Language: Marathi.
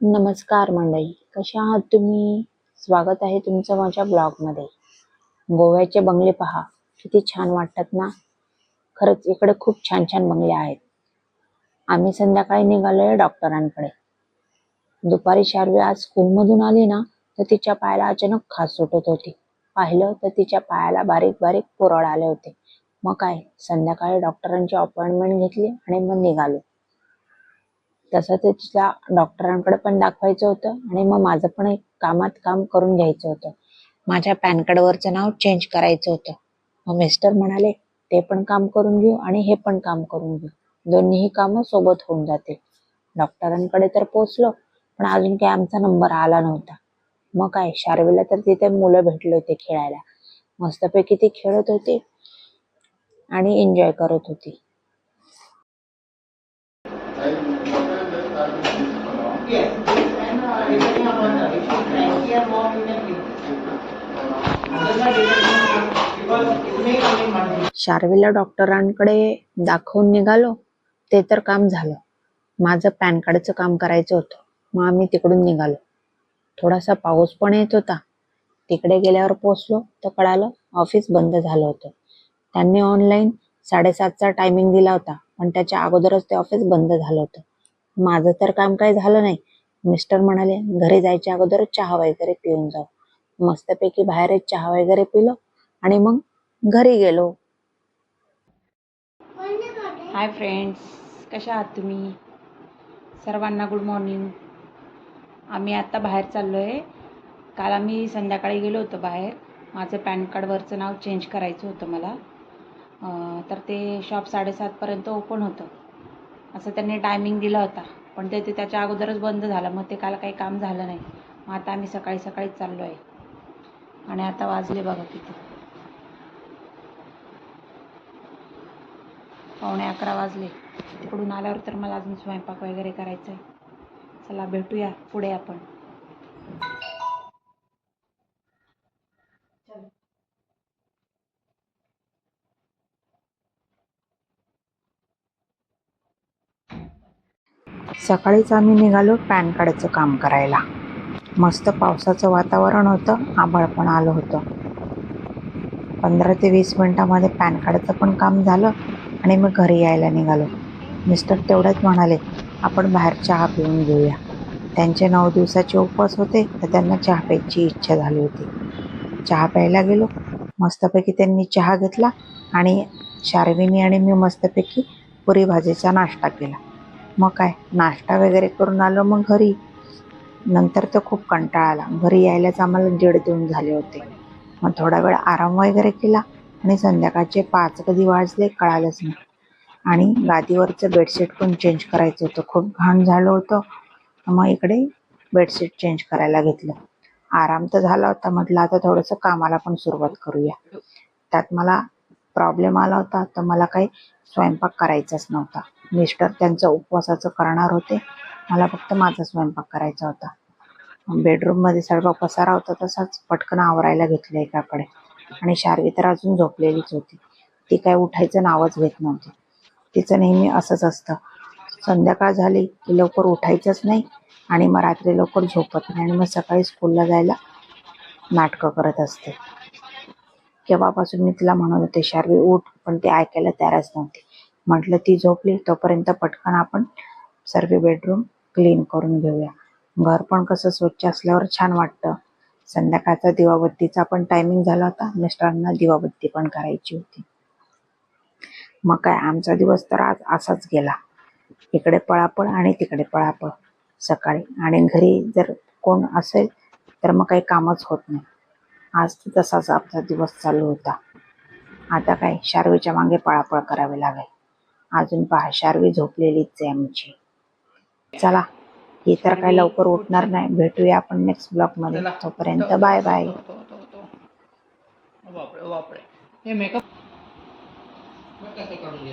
नमस्कार मंडळी कशा आहात तुम्ही? स्वागत आहे तुमचं माझ्या ब्लॉगमध्ये. गोव्याचे बंगले पहा किती छान वाटतात ना? खरंच इकडे खूप छान छान बंगले आहेत. आम्ही संध्याकाळी निघालोय डॉक्टरांकडे. दुपारी शारवी आज स्कूलमधून आली ना तर तिच्या पायाला अचानक खास सुटत होती. पाहिलं तर तिच्या पायाला बारीक बारीक पुरळ आले होते. मग काय संध्याकाळी डॉक्टरांची अपॉइंटमेंट घेतली आणि मग निघालो. तसं ते तिला डॉक्टरांकडे पण दाखवायचं होतं आणि मग माझं पण एक कामात काम करून घ्यायचं होतं. माझ्या पॅन कार्डवरचं नाव चेंज करायचं होतं. मग मिस्टर म्हणाले ते पण काम करून घेऊ आणि हे पण काम करून घेऊ. दोन्हीही कामं सोबत होऊन जातील. डॉक्टरांकडे तर पोचलो पण अजून काही आमचा नंबर आला नव्हता. मग काय शार्वीला तर तिथे मुलं भेटले होते खेळायला. मस्तपैकी ती खेळत होती आणि एन्जॉय करत होती. शार्वीला डॉक्टरांकडे दाखवून निघालो ते तर काम झालं. माझं पॅन कार्डचं काम करायचं होतं मग आम्ही तिकडून निघालो. थोडासा पाऊस पण येत होता. तिकडे गेल्यावर पोचलो तर कळालं ऑफिस बंद झालं होतं. त्यांनी ऑनलाईन साडेसातचा टायमिंग दिला होता पण त्याच्या अगोदरच ते ऑफिस बंद झालं होतं. माझं तर काम काही झालं नाही. मिस्टर म्हणाले घरी जायच्या अगोदरच चहा वगैरे पिऊन जाऊ. मस्तपैकी बाहेरच चहा वगैरे पिलो आणि मग घरी गेलो. हाय फ्रेंड्स कशा आहात तुम्ही? सर्वांना गुड मॉर्निंग आम्ही आत्ता बाहेर चाललो आहे काल आम्ही संध्याकाळी गेलो होतो बाहेर. माझं पॅन कार्डवरचं नाव चेंज करायचं होतं मला. तर ते शॉप साडेसातपर्यंत ओपन होतं. असं त्यांनी टायमिंग दिला होता. पण ते ते त्याच्या अगोदरच बंद झालं. मग ते काल काही काम झालं नाही. मग आता आम्ही सकाळी सकाळीच चाललो आहे आणि आता वाजले बघा किती. पावणे अकरा वाजले. तिकडून आल्यावर तर मला अजून स्वयंपाक वगैरे करायचा आहे चला भेटूया पुढे आपण. सकाळीच आम्ही निघालो पॅन कार्डचं काम करायला. मस्त पावसाचं वातावरण होतं आभाळ पण आलं होतं. पंधरा ते वीस मिनिटामध्ये पॅन कार्डचं पण काम झालं. आणि मग घरी यायला निघालो. मिस्टर तेवढ्याच म्हणाले आपण बाहेर चहा पिऊन घेऊया. त्यांचे नऊ दिवसाचे उपवास होते तर त्यांना चहा प्यायची इच्छा झाली होती. चहा प्यायला गेलो. मस्तपैकी त्यांनी चहा घेतला आणि शार्विनी आणि मी मस्तपैकी पुरी भाजीचा नाश्ता केला. मग काय नाश्ता वगैरे करून आलो मग घरी. नंतर तर खूप कंटाळा आला. घरी यायलाच आम्हाला दीड देऊन झाले होते. मग थोडा वेळ आराम वगैरे केला. आणि संध्याकाळचे पाच कधी वाजले कळालंच नाही. आणि गादीवरचं बेडशीट पण चेंज करायचं होतं. खूप घाण झालं होतं. मग इकडे बेडशीट चेंज करायला घेतलं. आराम तर झाला होता. म्हटलं आता थोडंसं कामाला पण सुरुवात करूया. त्यात मला प्रॉब्लेम आला होता. तर मला काही स्वयंपाक करायचाच नव्हता. मिस्टर त्यांचं उपवासाचं करणार होते. मला फक्त माझा स्वयंपाक करायचा होता. बेडरूममध्ये सर्व पसारा होता तसाच. पटकन आवरायला घेतलं एकाकडे. आणि शार्वी तर अजून झोपलेलीच होती. ती काय उठायचं नावच घेत नव्हती. तिचं नेहमी असंच असतं. संध्याकाळ झाली की लवकर उठायचंच नाही आणि मग रात्री लवकर झोपत नाही आणि मग सकाळी स्कूलला जायला नाटकं करत असते. केव्हापासून मी तिला म्हणत होते शार्वी उठ. पण ते ऐकायला तयारच नव्हती. म्हटलं ती झोपली तोपर्यंत पटकन आपण सर्व बेडरूम क्लीन करून घेऊया. घर पण कसं स्वच्छ असल्यावर छान वाटतं. संध्याकाळचा दिवाबत्तीचा पण टायमिंग झाला होता. मिस्टरांना दिवाबत्ती पण करायची होती. मग काय आमचा दिवस तर आज असाच गेला. इकडे पळापळ आणि तिकडे पळापळ. सकाळी आणि घरी जर कोण असेल तर मग काही कामच होत नाही. आज तर तसाच आमचा दिवस चालू होता. आता काय शार्वीच्या मागे पळापळ करावी लागेल. अजून पहा शार्वी झोपलेलीच आहे आमची. चला ही तर काय लवकर उठणार नाही. भेटूया आपण नेक्स्ट ब्लॉगमध्ये. तोपर्यंत बाय बाय बापरे बापरे. हे मेकअप कसं करून